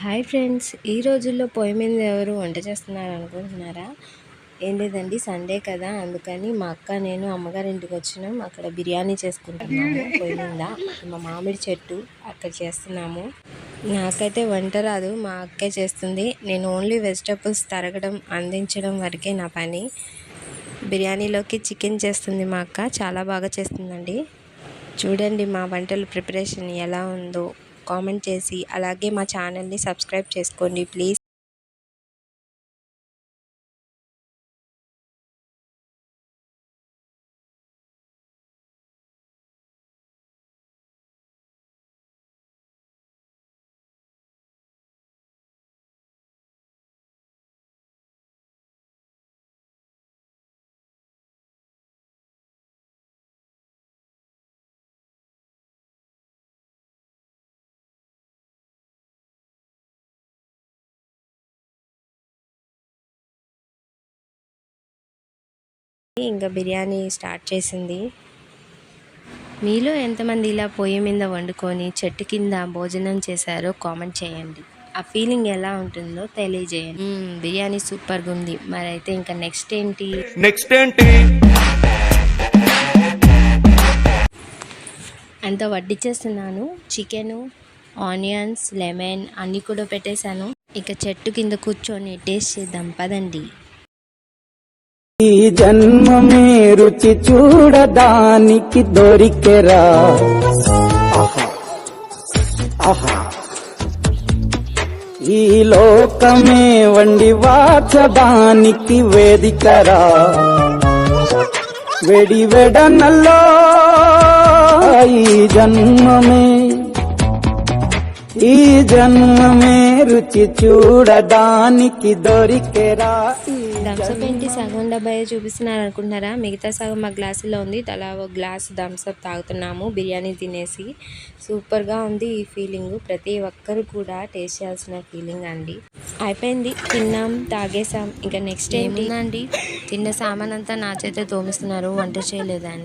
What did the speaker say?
Hi friends ఈ రోజుల్లో పొయ్యి మీద ఎవరు వంట చేస్తున్నారు అనుకుంటున్నారా? ఏం లేదండి సండే కదా అందుకని మా అక్క నేను అమ్మగారి ఇంటికి వచ్చినాం. అక్కడ బిర్యానీ చేసుకుంటున్నాము పొయ్యి మీద. మా మామిడి చెట్టు అక్కడ చేస్తున్నాము. నాకైతే వంట రాదు మా అక్కే చేస్తుంది. నేను ఓన్లీ వెజిటబుల్స్ తరగడం అందించడం వరకే నా పని. బిర్యానీలోకి చికెన్ చేస్తుంది మా అక్క చాలా బాగా చేస్తుందండి. చూడండి మా వంటల ప్రిపరేషన్ ఎలా ఉందో. కామెంట్ చేసి అలాగే మా ఛానల్ని సబ్స్క్రైబ్ చేసుకోండి ప్లీజ్. ఇంకా బిర్యానీ స్టార్ట్ చేసింది. మీలో ఎంతమంది ఇలా పొయ్యి మీద వండుకొని చెట్టు కింద భోజనం చేశారో కామెంట్ చేయండి. ఆ ఫీలింగ్ ఎలా ఉంటుందో తెలియజేయండి. బిర్యానీ సూపర్గా ఉంది. మరి అయితే ఇంకా నెక్స్ట్ ఏంటి? నెక్స్ట్ ఏంటి? అంత వడ్డిచ్చేస్తున్నాను. చికెను ఆనియన్స్ లెమన్ అన్నీ కూడా పెట్టేశాను. ఇక చెట్టు కింద కూర్చొని టేస్ట్ చేద్దాం. పదండి. ఈ జన్మమే రుచి చూడడానికి దొరికెరా. ఈ లోకమే వండి వాచడానికి వేదికరా. వెడి వెడనల్లో ఈ జన్మమే ఈ జన్మమే రుచి చూడడానికి దొరికెరా. థమ్స్అప్ ఏంటి? సగం డబ్బాయే చూపిస్తున్నారు అనుకుంటున్నారా మిగతా సగం మా గ్లాసులో ఉంది. తలా ఒక గ్లాస్ థమ్స్అప్ తాగుతున్నాము బిర్యానీ తినేసి. సూపర్గా ఉంది ఈ ఫీలింగ్ ప్రతి ఒక్కరు కూడా టేస్ట్ చేయాల్సిన ఫీలింగ్ అండి. అయిపోయింది. తిన్నాం తాగేసాం ఇంకా నెక్స్ట్ ఏంటి? అండి తిన్న సామాన్ అంతా నా చేతే తోమిస్తున్నారు వంట చేయలేదని.